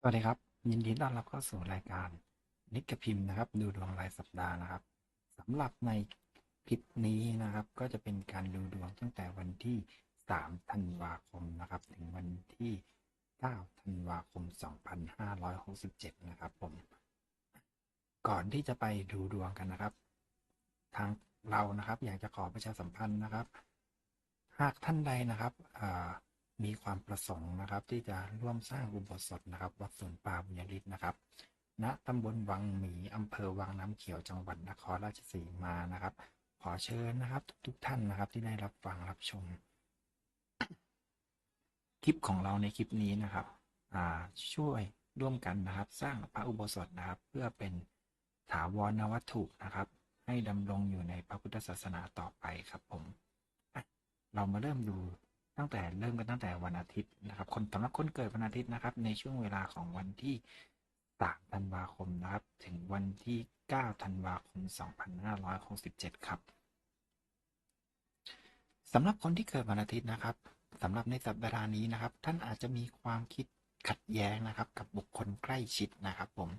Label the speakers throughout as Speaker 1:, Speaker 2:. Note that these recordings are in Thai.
Speaker 1: สวัสดีครับ ยินดีต้อนรับเข้าสู่รายการนิกกบพิมพ์นะครับ ดูดวงรายสัปดาห์นะครับสำหรับในคลิปนี้นะครับ ก็จะเป็นการดูดวงตั้งแต่วันที่ 3 ธันวาคมนะครับ ถึงวันที่ 9 ธันวาคม 2567 นะครับผม ก่อนที่จะไปดูดวงกันนะครับ ทางเรานะครับ อยากจะขอประชาสัมพันธ์นะครับ หากท่านใดนะครับอ่า มีความประสงค์นะครับ ที่จะร่วมสร้างอุโบสถนะครับ วัดสวนป่าบุญญฤทธิ์นะครับ ณตำบลวังหมีอำเภอวังน้ำเขียวจังหวัดนครราชสีมานะครับ ขอเชิญนะครับ ทุกๆท่านนะครับ ที่ได้รับฟังรับชม คลิปของเราในคลิปนี้นะครับช่วยร่วมกันนะครับ สร้างพระอุโบสถนะครับ เพื่อเป็นถาวรวัตถุนะครับ ให้ดำรงอยู่ในพระพุทธศาสนาต่อไปครับผมเรามาเริ่มดู ตั้งแต่เริ่มกันตั้งแต่วันอาทิตย์นะครับ คนสำหรับคนเกิดวันอาทิตย์นะครับ ในช่วงเวลาของวันที่3ธันวาคมนะครับ ถึงวันที่9ธันวาคม 2567 ครับสำหรับคนที่เกิดวันอาทิตย์นะครับสำหรับในสัปดาห์นี้นะครับ ท่านอาจจะมีความคิดขัดแย้งนะครับ กับบุคคลใกล้ชิดนะครับ ผม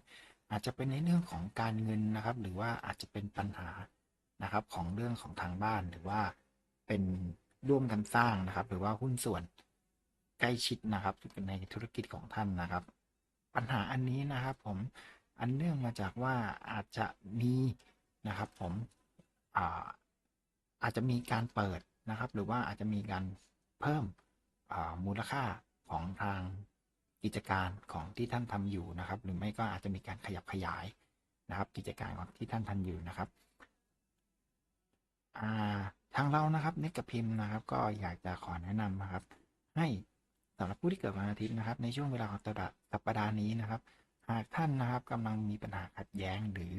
Speaker 1: อาจจะเป็นในเรื่องของการเงินนะครับ หรือว่าอาจจะเป็นปัญหานะครับของเรื่องของทางบ้านหรือว่าเป็น ร่วมกันสร้างนะครับ หรือว่าหุ้นส่วนใกล้ชิดนะครับในธุรกิจของท่านนะครับ ปัญหาอันนี้นะครับ ผมอันเนื่องมาจากว่าอาจจะมีนะครับ ผมอาอาจจะมีการเปิดนะครับ หรือว่าอาจจะมีการเพิ่มมูลค่าของทางกิจการของที่ท่านทำอยู่นะครับ หรือไม่ก็อาจจะมีการขยับขยายนะครับ กิจการของที่ท่านทำอยู่นะครับอ่า ทางเรานะครับเนกกับพิมพ์นะครับ ก็อยากจะขอแนะนำนะครับ ให้สำหรับผู้ที่เกิดวันอาทิตย์นะครับ ในช่วงเวลาของสัปดาห์นี้นะครับ หากท่านนะครับกำลังมีปัญหาขัดแย้ง หรือ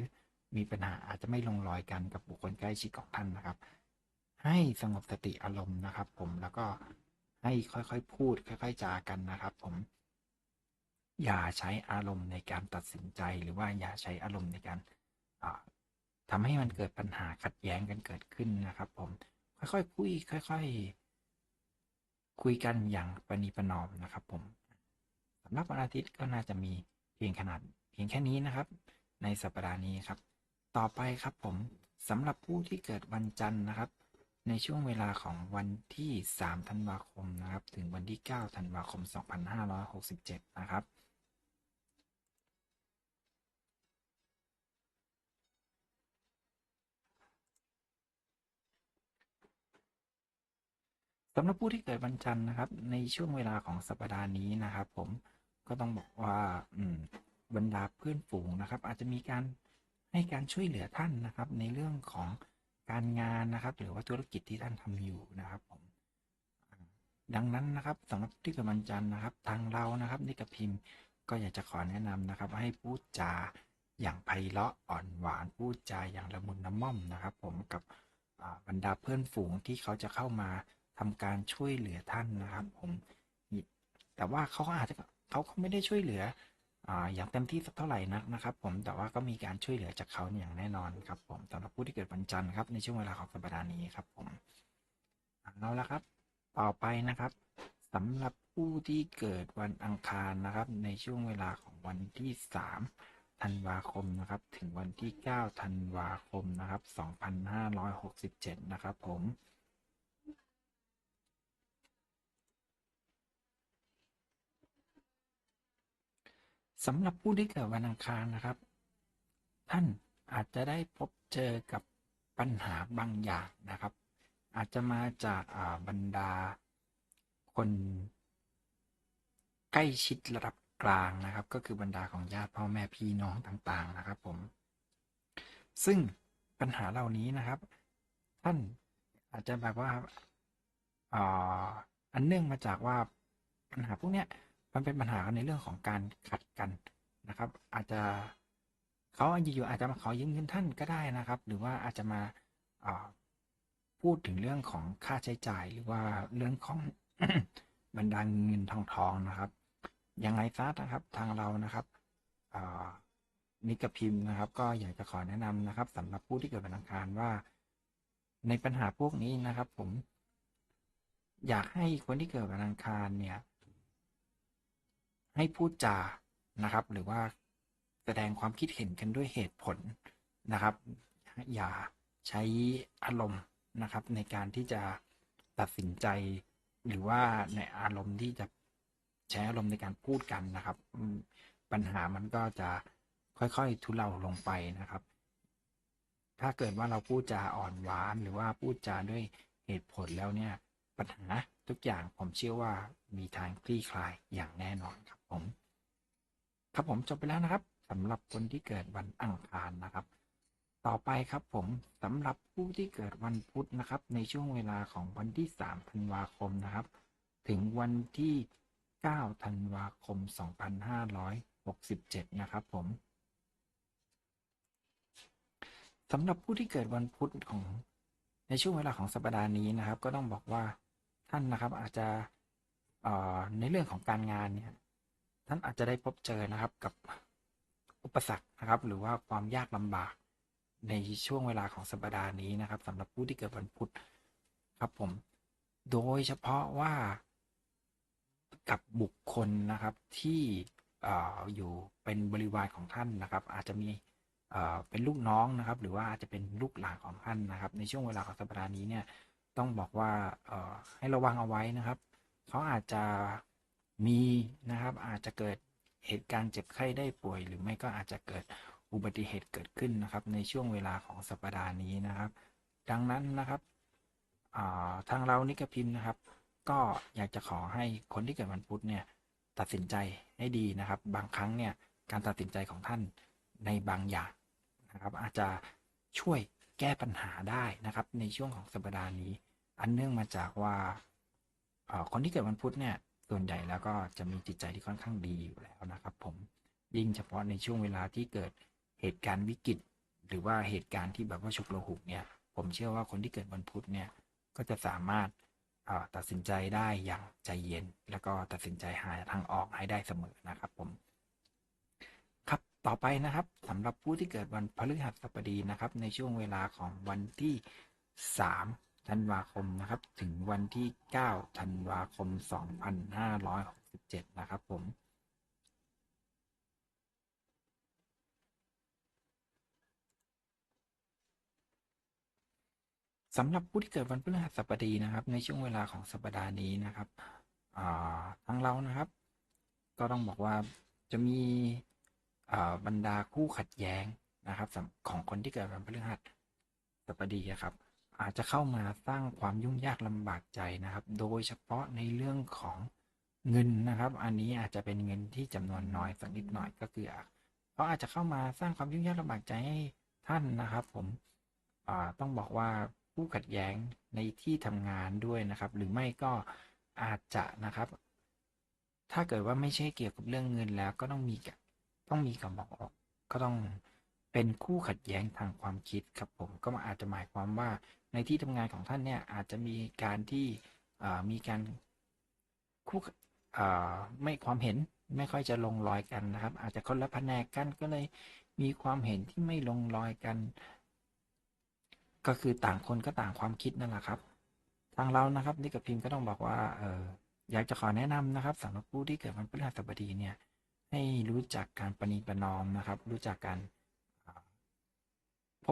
Speaker 1: มีปัญหาอาจจะไม่ลงรอยกันกับบุคคลใกล้ชิดของท่านนะครับ ให้สงบสติอารมณ์นะครับ ผมแล้วก็ให้ค่อยๆพูด ค่อย ๆจากันนะครับ ผม อย่าใช้อารมณ์ในการตัดสินใจ หรือว่าอย่าใช้อารมณ์ในการ ทำให้มันเกิดปัญหาขัดแย้งกันเกิดขึ้นนะครับ ผม ค่อยๆคุยค่อย ๆ คุยกันอย่างประนีประนอมนะครับ ผมสำหรับวันอาทิตย์ก็น่าจะมีเพียงขนาดเพียงแค่นี้นะครับ ในสัปดาห์นี้ครับ ต่อไปครับผมสำหรับผู้ที่เกิดวันจันทร์นะครับ ในช่วงเวลาของวันที่3ธันวาคมนะครับ ถึงวันที่9ธันวาคม 2567 นะครับำหรับผู้ที่เกิดวันจันทร์นะครับ ในช่วงเวลาของสัปดาห์นี้นะครับ ผมก็ต้องบอกว่าบรรดาเพื่อนฝูงนะครับ อาจจะมีการให้การช่วยเหลือท่านนะครับ ในเรื่องของการงานนะครับ หรือว่าธุรกิจที่ท่านทำอยู่นะครับผมดังนั้นนะครับสำหรับที่เกิดวันจันทร์นะครับ ทางเรานะครับนิกพิมพ์ก็อยากจะขอแนะนำนะครับ ให้พูดจาอย่างไพเราะอ่อนหวานพูดจาอย่างละมุนน้ำม่อมนะครับ ผมกับบรรดาเพื่อนฝูงที่เขาจะเข้ามา ทำการช่วยเหลือท่านนะครับ ผมแต่ว่าเขาอาจจะเขาเขาไม่ได้ช่วยเหลือออย่างเต็มที่สักเท่าไหร่นักนะครับ ผมแต่ว่าก็มีการช่วยเหลือจากเขาอย่างแน่นอนครับ ผมสำหรับผู้ที่เกิดวันจันทร์ครับในช่วงเวลาของสัปดาห์นี้ครับ ผมเอาละครับ ต่อไปนะครับสำหรับผู้ที่เกิดวันอังคารนะครับ ในช่วงเวลาของวันที่3ธันวาคมนะครับ ถึงวันที่9ธันวาคมนะครับ 2567 นะครับ ผม สำหรับผู้ที่เกิดวันอังคารนะครับ ท่านอาจจะได้พบเจอกับปัญหาบางอย่างนะครับ อาจจะมาจากบรรดา คนใกล้ชิดระดับกลางนะครับ ก็คือบรรดาของญาติพ่อแม่พี่น้องต่างๆนะครับผม ซึ่งปัญหาเหล่านี้นะครับ ท่านอาจจะแบบว่าอันเนื่องมาจากว่าปัญหาพวกเนี้ย มันเป็นปัญหาในเรื่องของการขัดกันนะครับ อาจจะเขาอยู่อาจจะมาขอยืมเงินท่านก็ได้นะครับ หรือว่าอาจจะมาพูดถึงเรื่องของค่าใช้จ่ายหรือว่าเรื่องของบรรดาเงินทองทองนะครับยังไงซะนะครับทางเรานะครับนิกพิมพ์นะครับ ก็อยากจะขอแนะนำนะครับสำหรับผู้ที่เกิดวันอังคารว่า ในปัญหาพวกนี้นะครับ ผม อยากให้คนที่เกิดวันอังคารเนี่ย ให้พูดจานะครับ หรือว่าแสดงความคิดเห็นกันด้วยเหตุผลนะครับ อย่าใช้อารมณ์นะครับ ในการที่จะตัดสินใจ หรือว่าในอารมณ์ที่จะใช้อารมณ์ในการพูดกันนะครับ ปัญหามันก็จะค่อยๆ ทุเลาลงไปนะครับ ถ้าเกิดว่าเราพูดจาอ่อนหวาน หรือว่าพูดจาด้วยเหตุผลแล้วเนี่ยปัญหาทุกอย่างผมเชื่อว่ามีทางคลี่คลายอย่างแน่นอนครับ ผมครับผมจบไปแล้วนะครับสำหรับคนที่เกิดวันอังคารนะครับ ต่อไปครับผมสำหรับผู้ที่เกิดวันพุธนะครับ ในช่วงเวลาของวันที่3ธันวาคมนะครับ ถึงวันที่9ธันวาคม 2567 นะครับผมสำหรับผู้ที่เกิดวันพุธของในช่วงเวลาของสัปดาห์นี้นะครับ ก็ต้องบอกว่าท่านนะครับอาจจะในเรื่องของการงานเนี่ย ท่านอาจจะได้พบเจอนะครับกับอุปสรรคนะครับ หรือว่าความยากลำบากในช่วงเวลาของสัปดาห์นี้นะครับสำหรับผู้ที่เกิดวันพุธครับผม โดยเฉพาะว่ากับบุคคลนะครับที่ออยู่เป็นบริวารของท่านนะครับ อาจจะมีเป็นลูกน้องนะครับ หรือว่าอาจจะเป็นลูกหลานของท่านนะครับ ในช่วงเวลาของสัปดาห์นี้เนี่ยต้องบอกว่าให้ระวังเอาไว้นะครับ เขาอาจจะ มีนะครับอาจจะเกิดเหตุการณ์เจ็บไข้ได้ป่วย หรือไม่ก็อาจจะเกิดอุบัติเหตุเกิดขึ้นนะครับ ในช่วงเวลาของสัปดาห์นี้นะครับ ดังนั้นนะครับาทางเรานิกพิมพ์นะครับ ก็อยากจะขอให้คนที่เกิดวันพุธเนี่ยตัดสินใจให้ดีนะครับ บางครั้งเนี่ยการตัดสินใจของท่านในบางอย่างนะครับ อาจจะช่วยแก้ปัญหาได้นะครับ ในช่วงของสัปดาห์นี้ อันเนื่องมาจากว่าคนที่เกิดวันพุธเนี่ย ส่วนใหญ่แล้วก็จะมีจิตใจที่ค่อนข้างดีอยู่แล้วนะครับ ผมยิ่งเฉพาะในช่วงเวลาที่เกิดเหตุการณ์วิกฤต หรือว่าเหตุการณ์ที่แบบว่าฉุกละหุกเนี่ย ผมเชื่อว่าคนที่เกิดวันพุธเนี่ยก็จะสามารถตัดสินใจได้อย่างใจเย็น แล้วก็ตัดสินใจหาทางออกให้ได้เสมอนะครับผมครับต่อไปนะครับสำหรับผู้ที่เกิดวันพฤหัสบดีนะครับ ในช่วงเวลาของวันที่ 3 ธันวาคมนะครับ ถึงวันที่ 9 ธันวาคม 2567 นะครับผม สำหรับผู้ที่เกิดวันพฤหัสบดีนะครับ ในช่วงเวลาของสัปดาห์นี้นะครับทางเรานะครับ ก็ต้องบอกว่าจะมีบรรดาคู่ขัดแย้งนะครับของคนที่เกิดวันพฤหัสบดีอะครับ อาจจะเข้ามาสร้างความยุ่งยากลำบากใจนะครับ โดยเฉพาะในเรื่องของเงินนะครับ อันนี้อาจจะเป็นเงินที่จำนวนน้อยสักนิดหน่อยก็คือะเขาอาจจะเข้ามาสร้างความยุ่งยากลำบากใจให้ท่านนะครับ ผมต้องบอกว่าผู้ขัดแย้งในที่ทำงานด้วยนะครับ หรือไม่ก็อาจจะนะครับ ถ้าเกิดว่าไม่ใช่เกี่ยวกับเรื่องเงินแล้วก็ต้องมีกับต้องมีกับบอกออกก็ต้องเป็นคู่ขัดแย้งทางความคิดครับผมก็อาจจะหมายความว่า ในที่ทำงานของท่านเนี่ยอาจจะมีการที่มีการคู่ไม่ความเห็นไม่ค่อยจะลงรอยกันนะครับ อาจจะคนละแผนกกันก็เลยมีความเห็นที่ไม่ลงรอยกัน ก็คือต่างคนก็ต่างความคิดนั่นแหละครับ ทางเรานะครับนิกกับพิมพ์ก็ต้องบอกว่าเอออยากจะขอแนะนำนะครับสำหรับผู้ที่เกิดวันพฤหัสบดีเนี่ยให้รู้จักการประนีประนอมนะครับ รู้จักการ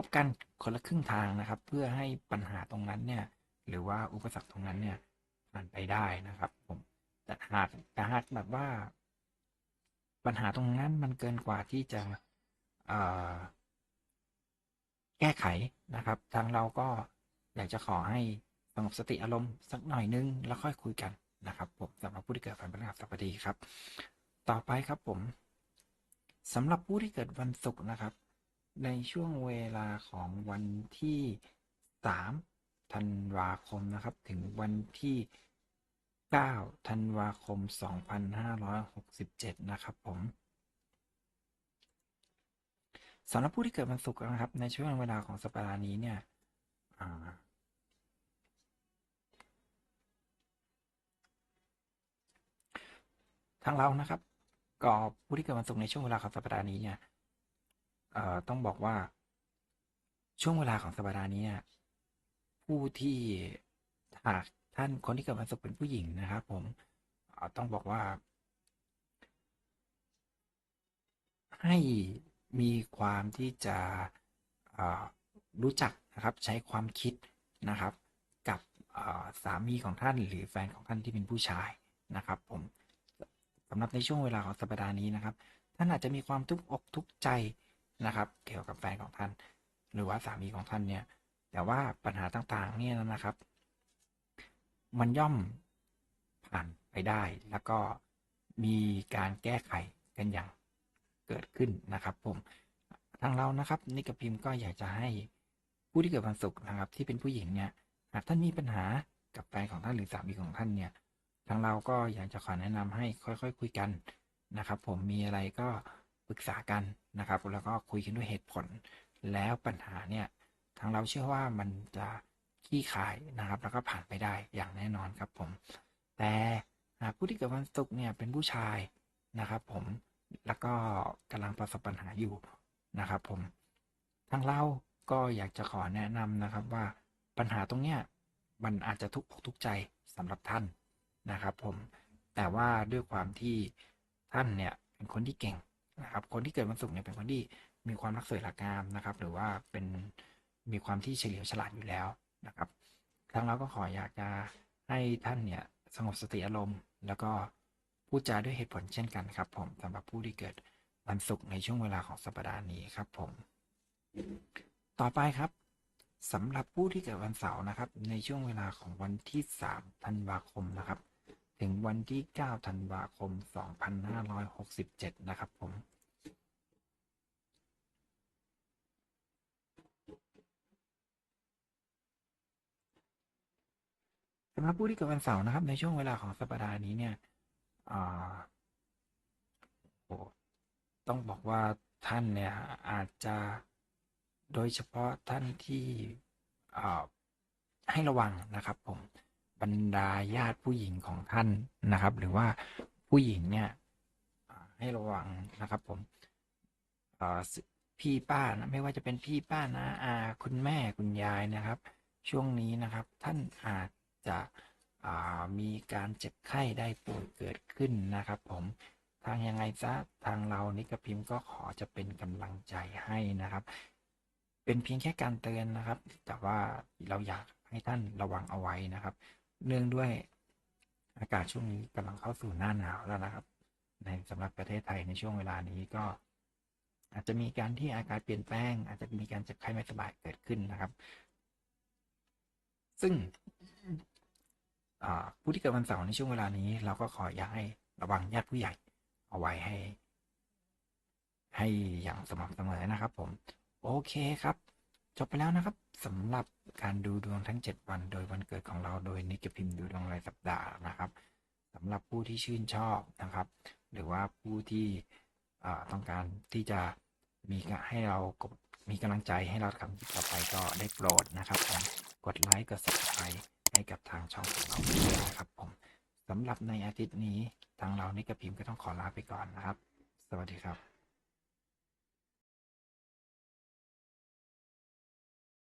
Speaker 1: บกันคนละครึ่งทางนะครับ เพื่อให้ปัญหาตรงนั้นเนี่ย หรือว่าอุปสรรคตรงนั้นเนี่ยผ่านไปได้นะครับผมแต่หากแต่หากแบบว่า ปัญหาตรงนั้นมันเกินกว่าที่จะแก้ไขนะครับ ทางเราก็อยากจะขอให้สงบสติอารมณ์สักหน่อยนึง แล้วค่อยคุยกันนะครับผมสำหรับผู้ที่เกิดวันพฤหัสบดีครับ ต่อไปครับผมสำหรับผู้ที่เกิดวันศุกร์นะครับ ในช่วงเวลาของวันที่ 3 ธันวาคมนะครับ ถึงวันที่ 9 ธันวาคม 2567 นะครับผมสำหรับผู้ที่เกิดวันศุกร์นะครับ ในช่วงเวลาของสัปดาห์นี้เนี่ยทางเรานะครับก็ผู้ที่เกิดวันศุกร์ในช่วงเวลาของสัปดาห์นี้เนี่ย เอ่อต้องบอกว่า ช่วงเวลาของสัปดาห์นี้เนี่ยผู้ที่หากท่านคนที่เกิดวันศุกร์เป็นผู้หญิงนะครับ ผมเอ่อต้องบอกว่า ให้มีความที่จะอ่ารู้จักนะครับใช้ความคิดนะครับ กับสามีของท่านหรือแฟนของท่านที่เป็นผู้ชายนะครับ ผมสำหรับในช่วงเวลาของสัปดาห์นี้นะครับ ท่านอาจจะมีความทุกข์อกทุกข์ใจ นะครับ เกี่ยวกับแฟนของท่าน หรือว่าสามีของท่านเนี่ย แต่ว่าปัญหาต่างๆ เนี่ยนะครับ มันย่อมผ่านไปได้แล้วก็มีการแก้ไขกันอย่างเกิดขึ้นนะครับ ผมทางเรานะครับนิกพิมพ์ก็อยากจะให้ผู้ที่เกิดวันศุกร์นะครับ ที่เป็นผู้หญิงเนี่ยหากท่านมีปัญหากับแฟนของท่านหรือสามีของท่านเนี่ยทางเราก็อยากจะขอแนะนำให้ค่อยๆคุยกันนะครับ ผมมีอะไรก็ ปรึกษากันนะครับ แล้วก็คุยกันด้วยเหตุผล แล้วปัญหาเนี่ยทางเราเชื่อว่ามันจะขี้คายนะครับ แล้วก็ผ่านไปได้อย่างแน่นอนครับผม แต่หากผู้ที่เกิดวันศุกร์เนี่ยเป็นผู้ชายนะครับผมแล้วก็กำลังประสบปัญหาอยู่นะครับผมทางเราก็อยากจะขอแนะนำนะครับว่าปัญหาตรงเนี้ยมันอาจจะทุกข์อกทุกข์ใจสำหรับท่านนะครับผมแต่ว่าด้วยความที่ท่านเนี่ยเป็นคนที่เก่ง นะครับคนที่เกิดวันศุกร์เนี่ยเป็นคนที่มีความรักสวยรักงามนะครับ หรือว่าเป็นมีความที่เฉลียวฉลาดอยู่แล้วนะครับทางเราก็ขออยากจะให้ท่านเนี่ยสงบสติอารมณ์ แล้วก็พูดจาด้วยเหตุผลเช่นกันครับ ผมสำหรับผู้ที่เกิดวันศุกร์ในช่วงเวลาของสัปดาห์นี้ครับ ผม ต่อไปครับสำหรับผู้ที่เกิดวันเสาร์นะครับ ในช่วงเวลาของวันที่ 3 ธันวาคมนะครับ ถึงวันที่ 9 ธันวาคม 2567 นะครับผม สำหรับผู้ที่เกิดวันเสาร์นะครับ ในช่วงเวลาของสัปดาห์นี้เนี่ยต้องบอกว่าท่านเนี่ยอาจจะโดยเฉพาะท่านที่ให้ระวังนะครับผม บรรดาญาติผู้หญิงของท่านนะครับ หรือว่าผู้หญิงเนี่ยให้ระวังนะครับผมพี่ป้านะไม่ว่าจะเป็นพี่ป้านะอาคุณแม่คุณยายนะครับ ช่วงนี้นะครับท่านอาจจะมีการเจ็บไข้ได้ป่วยเกิดขึ้นนะครับ ผมทางยังไงซะทางเรานิกพิมพ์ก็ขอจะเป็นกำลังใจให้นะครับ เป็นเพียงแค่การเตือนนะครับ แต่ว่าเราอยากให้ท่านระวังเอาไว้นะครับ เนื่องด้วยอากาศช่วงนี้กำลังเข้าสู่หน้าหนาวแล้วนะครับ ในสำหรับประเทศไทยในช่วงเวลานี้ก็ อาจจะมีการที่อากาศเปลี่ยนแปลง อาจจะมีการเจ็บไข้ไม่สบายเกิดขึ้นนะครับ ซึ่งผู้ที่เกิดวันเสาร์ในช่วงเวลานี้ เราก็ขออยากให้ระวังญาติผู้ใหญ่เอาไว้ให้ ให้อย่างสม่ำเสมอนะครับ ผม โอเคครับ จบไปแล้วนะครับสำหรับการดูดวงทั้ง 7 วันโดยวันเกิดของเราโดยนิกพิมพ์ดูดวงรายสัปดาห์นะครับสำหรับผู้ที่ชื่นชอบนะครับ หรือว่าผู้ที่ต้องการที่จะมีให้เรากดมีกำลังใจให้เราทำต่อไปก็ได้โปรดนะครับผมกดไลค์กด subscribe ให้กับทางช่องของเราด้วยนะครับผมสำหรับในอาทิตย์นี้ทางเรานิกพิมพ์ก็ต้องขอลาไปก่อนนะครับ สวัสดีครับ